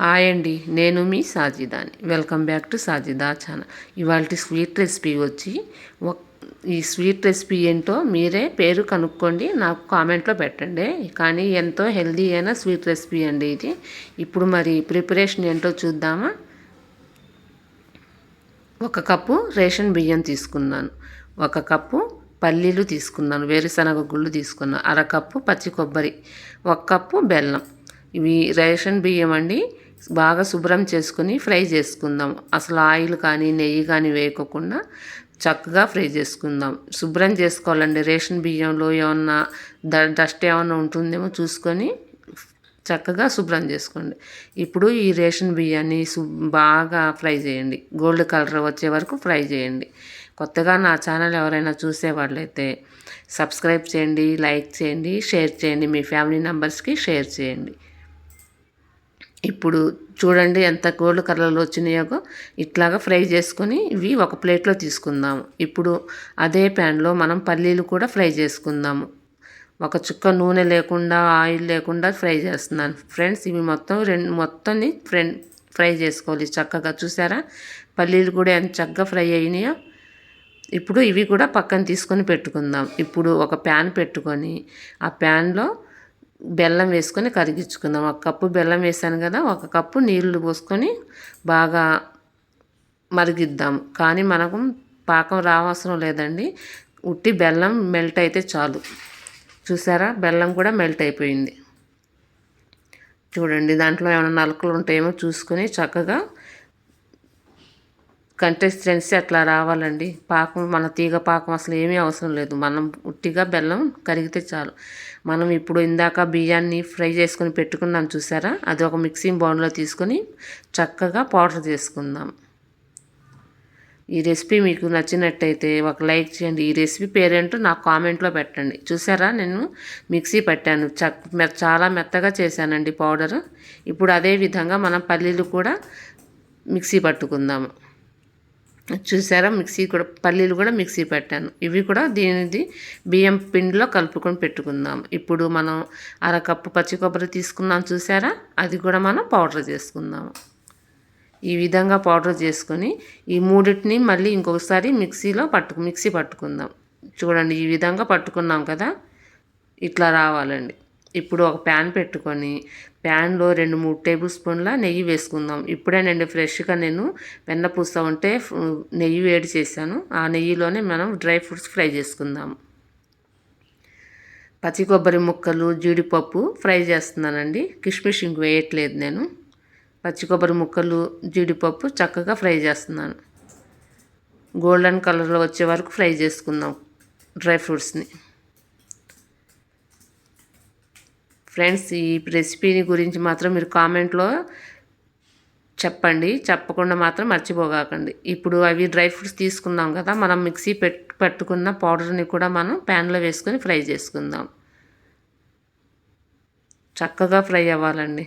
Hi అండి నేను మీ సాజిదాని. Welcome back to Sajida channel. ఇవాళ స్వీట్ రెసిపీ వచ్చి ఈ స్వీట్ రెసిపీ ఏంటో మీరే పేరు కనుక్కోండి నాకు కామెంట్లో పెట్టండి. కానీ ఎంతో హెల్దీ అయిన స్వీట్ రెసిపీ అండి ఇది. ఇప్పుడు మరి ప్రిపరేషన్ ఏంటో చూద్దామా? ఒక కప్పు రేషన్ బియ్యం తీసుకున్నాను. ఒక కప్పు పల్లీలు తీసుకున్నాను వేరుశనగ గుళ్ళు తీసుకున్నాను అరకప్పు పచ్చి కొబ్బరి ఒక కప్పు బెల్లం. ఇవి రేషన్ బియ్యం అండి. బాగా శుభ్రం చేసుకుని ఫ్రై చేసుకుందాం. అసలు ఆయిల్ కానీ నెయ్యి కానీ వేయకోకుండా చక్కగా ఫ్రై చేసుకుందాం. శుభ్రం చేసుకోవాలండి. రేషన్ బియ్యంలో ఏమన్నా డస్ట్ ఏమన్నా ఉంటుందేమో చూసుకొని చక్కగా శుభ్రం చేసుకోండి. ఇప్పుడు ఈ రేషన్ బియ్యాన్ని బాగా ఫ్రై చేయండి. గోల్డ్ కలర్ వచ్చే వరకు ఫ్రై చేయండి. కొత్తగా నా ఛానల్ ఎవరైనా చూసేవాళ్ళైతే సబ్స్క్రైబ్ చేయండి లైక్ చేయండి షేర్ చేయండి. మీ ఫ్యామిలీ మెంబర్స్కి షేర్ చేయండి. ఇప్పుడు చూడండి ఎంత గోల్డ్ కలర్లో వచ్చినాయో ఇట్లాగా ఫ్రై చేసుకొని ఇవి ఒక ప్లేట్లో తీసుకుందాము ఇప్పుడు అదే ప్యాన్లో మనం పల్లీలు కూడా ఫ్రై చేసుకుందాము. ఒక చుక్క నూనె లేకుండా ఆయిల్ లేకుండా ఫ్రై చేస్తున్నాను. ఫ్రెండ్స్ ఇవి మొత్తం రెండు మొత్తాన్ని ఫ్రెండ్ ఫ్రై చేసుకోవాలి చక్కగా. చూసారా? పల్లీలు కూడా ఎంత చక్కగా ఫ్రై అయినాయో. ఇప్పుడు ఇవి కూడా పక్కన తీసుకొని పెట్టుకుందాం. ఇప్పుడు ఒక ప్యాన్ పెట్టుకొని ఆ ప్యాన్లో బెల్లం వేసుకొని కరిగించుకుందాం. ఒక కప్పు బెల్లం వేసాను కదా ఒక కప్పు నీళ్ళు పోసుకొని బాగా మరిగిద్దాం. కానీ మనకు పాకం రావసరం లేదండి. ఉట్టి బెల్లం మెల్ట్ అయితే చాలు. చూసారా? బెల్లం కూడా మెల్ట్ అయిపోయింది. చూడండి దాంట్లో ఏమైనా నలుకలు ఉంటాయేమో చూసుకొని చక్కగా కంటెస్టెన్సీ అట్లా రావాలండి. పాకం మన తీగ పాకం అసలు ఏమీ అవసరం లేదు. మనం ఉట్టిగా బెల్లం కరిగితే చాలు. మనం ఇప్పుడు ఇందాక బియ్యాన్ని ఫ్రై చేసుకొని పెట్టుకున్నాం చూసారా? అది ఒక మిక్సింగ్ బౌన్లో తీసుకొని చక్కగా పౌడర్ చేసుకుందాం. ఈ రెసిపీ మీకు నచ్చినట్టయితే ఒక లైక్ చేయండి. ఈ రెసిపీ పేరేంటో నాకు కామెంట్లో పెట్టండి. చూసారా? నేను మిక్సీ పెట్టాను. చక్ చాలా మెత్తగా చేశానండి పౌడర్. ఇప్పుడు అదే విధంగా మనం పల్లీలు కూడా మిక్సీ పట్టుకుందాము. చూసారా? మిక్సీ కూడా పల్లీలు కూడా మిక్సీ పెట్టాను. ఇవి కూడా దీనిది బియ్యం పిండిలో కలుపుకొని పెట్టుకుందాం. ఇప్పుడు మనం అరకప్పు పచ్చి కొబ్బరి తీసుకున్నాం చూసారా? అది కూడా మనం పౌడర్ చేసుకుందాము ఈ విధంగా పౌడర్ చేసుకొని ఈ మూడింటిని మళ్ళీ ఇంకొకసారి మిక్సీలో పట్టుకు మిక్సీ పట్టుకుందాం. చూడండి ఈ విధంగా పట్టుకున్నాం కదా? ఇట్లా రావాలండి. ఇప్పుడు ఒక ప్యాన్ పెట్టుకొని ప్యాన్లో రెండు మూడు టేబుల్ స్పూన్ల నెయ్యి వేసుకుందాం. ఇప్పుడేనండి ఫ్రెష్గా నేను వెన్న పూస ఉంటే నెయ్యి వేడి చేశాను. ఆ నెయ్యిలోనే మనం డ్రై ఫ్రూట్స్ ఫ్రై చేసుకుందాం. పచ్చి కొబ్బరి ముక్కలు జీడిపప్పు ఫ్రై చేస్తున్నానండి. కిష్మిష్ ఇంక వేయట్లేదు నేను. పచ్చి కొబ్బరి ముక్కలు జీడిపప్పు చక్కగా ఫ్రై చేస్తున్నాను. గోల్డెన్ కలర్లో వచ్చే వరకు ఫ్రై చేసుకుందాం డ్రై ఫ్రూట్స్ని. ఫ్రెండ్స్ ఈ రెసిపీని గురించి మాత్రం మీరు కామెంట్లో చెప్పండి. చెప్పకుండా మాత్రం మర్చిపోగాకండి. ఇప్పుడు అవి డ్రై ఫ్రూట్స్ తీసుకున్నాం కదా మనం మిక్సీ పెట్ పట్టుకున్న పౌడర్ని కూడా మనం ప్యాన్లో వేసుకొని ఫ్రై చేసుకుందాం. చక్కగా ఫ్రై అవ్వాలండి.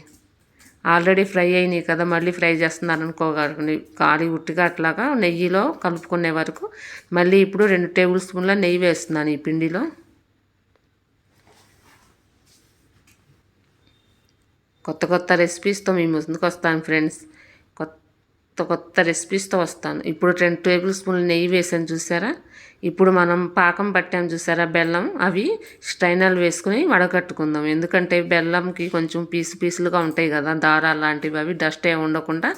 ఆల్రెడీ ఫ్రై అయినాయి కదా మళ్ళీ ఫ్రై చేస్తున్నారు అనుకోగలండి కాలి ఉట్టిగా అట్లాగా నెయ్యిలో కలుపుకునే వరకు మళ్ళీ ఇప్పుడు రెండు టేబుల్ స్పూన్ల నెయ్యి వేస్తున్నాను ఈ పిండిలో. కొత్త కొత్త రెసిపీస్తో మీ ముందుకు వస్తాను ఫ్రెండ్స్. కొత్త కొత్త రెసిపీస్తో వస్తాను. ఇప్పుడు రెండు టేబుల్ స్పూన్లు నెయ్యి వేసాను చూసారా? ఇప్పుడు మనం పాకం పట్టాం చూసారా? బెల్లం అవి స్టైనర్లు వేసుకుని వడగట్టుకుందాం. ఎందుకంటే బెల్లంకి కొంచెం పీసు పీసులుగా ఉంటాయి కదా దారాలు లాంటివి అవి డస్ట్ ఏమి ఉండకుండా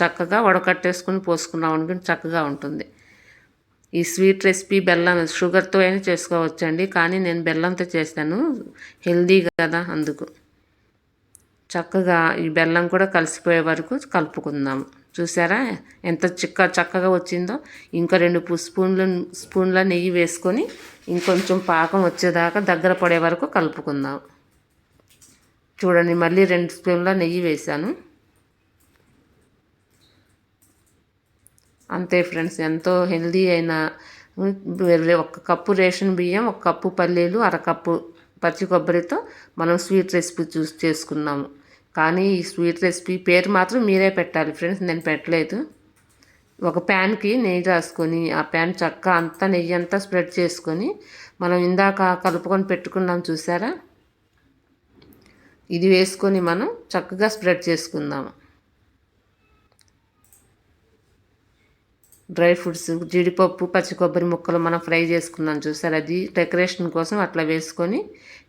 చక్కగా వడకట్టేసుకుని పోసుకున్నాం అనుకుని చక్కగా ఉంటుంది. ఈ స్వీట్ రెసిపీ బెల్లం షుగర్తో అయినా చేసుకోవచ్చండి. కానీ నేను బెల్లంతో చేశాను హెల్దీ కదా అందుకు. చక్కగా ఈ బెల్లం కూడా కలిసిపోయే వరకు కలుపుకుందాం. చూసారా? ఎంత చిక్క చక్కగా వచ్చిందో. ఇంకా రెండు స్పూన్ల స్పూన్ల నెయ్యి వేసుకొని ఇంకొంచెం పాకం వచ్చేదాకా దగ్గర పడే వరకు కలుపుకుందాం. చూడండి మళ్ళీ రెండు స్పూన్ల నెయ్యి వేసాను అంతే ఫ్రెండ్స్ ఎంతో హెల్దీ అయిన ఒక కప్పు రేషన్ బియ్యం ఒక కప్పు పల్లీలు అరకప్పు పచ్చి కొబ్బరితో మనం స్వీట్ రెసిపీ చూస్ చేసుకున్నాము. కానీ ఈ స్వీట్ రెసిపీ పేరు మాత్రం మీరే పెట్టాలి ఫ్రెండ్స్ నేను పెట్టలేదు. ఒక ప్యాన్కి నెయ్యి రాసుకొని ఆ ప్యాన్ చక్క అంతా నెయ్యి అంతా స్ప్రెడ్ చేసుకొని మనం ఇందాక కలుపుకొని పెట్టుకున్నాం చూసారా? ఇది వేసుకొని మనం చక్కగా స్ప్రెడ్ చేసుకుందాము డ్రై ఫ్రూట్స్ జీడిపప్పు పచ్చి కొబ్బరి ముక్కలు మనం ఫ్రై చేసుకున్నాం చూసారు? అది డెకరేషన్ కోసం అట్లా వేసుకొని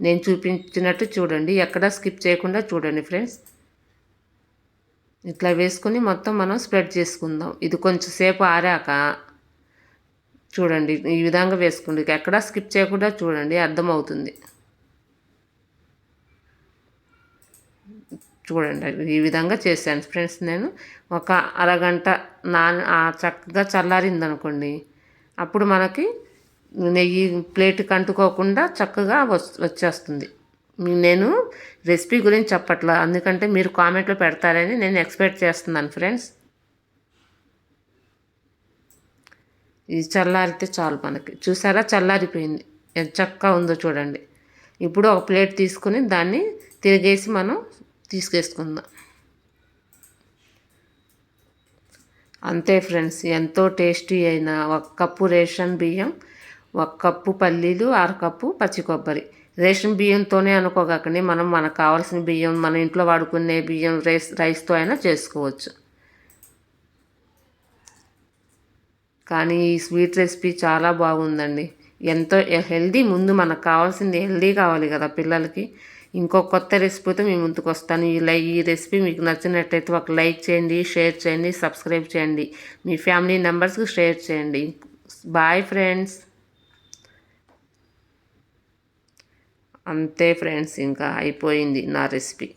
నేను చూపించినట్టు చూడండి. ఎక్కడా స్కిప్ చేయకుండా చూడండి ఫ్రెండ్స్. ఇట్లా వేసుకొని మొత్తం మనం స్ప్రెడ్ చేసుకుందాం. ఇది కొంచెం సేపు ఆరాక చూడండి. ఈ విధంగా వేసుకోండి. ఎక్కడా స్కిప్ చేయకుండా చూడండి. అర్థమవుతుంది. చూడండి ఈ విధంగా చేశాను. ఫ్రెండ్స్ నేను ఒక అరగంట నా చక్కగా చల్లారింది అనుకోండి అప్పుడు మనకి నెయ్యి ప్లేట్కి అంటుకోకుండా చక్కగా వచ్చేస్తుంది. నేను రెసిపీ గురించి చెప్పట్లా ఎందుకంటే మీరు కామెంట్లో పెడతారని నేను ఎక్స్పెక్ట్ చేస్తున్నాను ఫ్రెండ్స్. ఇది చల్లారితే చాలు మనకి. చూసారా? చల్లారిపోయింది. ఎంత చక్కగా ఉందో చూడండి. ఇప్పుడు ఒక ప్లేట్ తీసుకుని దాన్ని తిరిగేసి మనం తీసుకేసుకుందాం అంతే ఫ్రెండ్స్ ఎంతో టేస్టీ అయిన ఒక కప్పు రేషన్ బియ్యం ఒక కప్పు పల్లీలు అర కప్పు పచ్చి కొబ్బరి. రేషన్ బియ్యంతోనే అనుకోకండి మనం మనకు కావాల్సిన బియ్యం మన ఇంట్లో వాడుకునే బియ్యం రైస్ రైస్తో అయినా చేసుకోవచ్చు. కానీ ఈ స్వీట్ రెసిపీ చాలా బాగుందండి. ఎంతో హెల్దీ ముందు మనకు కావాల్సింది హెల్దీ కావాలి కదా పిల్లలకి. ఇంకో కొత్త రెసిపీతో మీ ముందుకు వస్తాను. ఈ లై ఈ రెసిపీ మీకు నచ్చినట్టయితే ఒక లైక్ చేయండి షేర్ చేయండి సబ్స్క్రైబ్ చేయండి. మీ ఫ్యామిలీ మెంబర్స్కి షేర్ చేయండి. Bye friends. అంతే ఫ్రెండ్స్ ఇంకా అయిపోయింది నా రెసిపీ.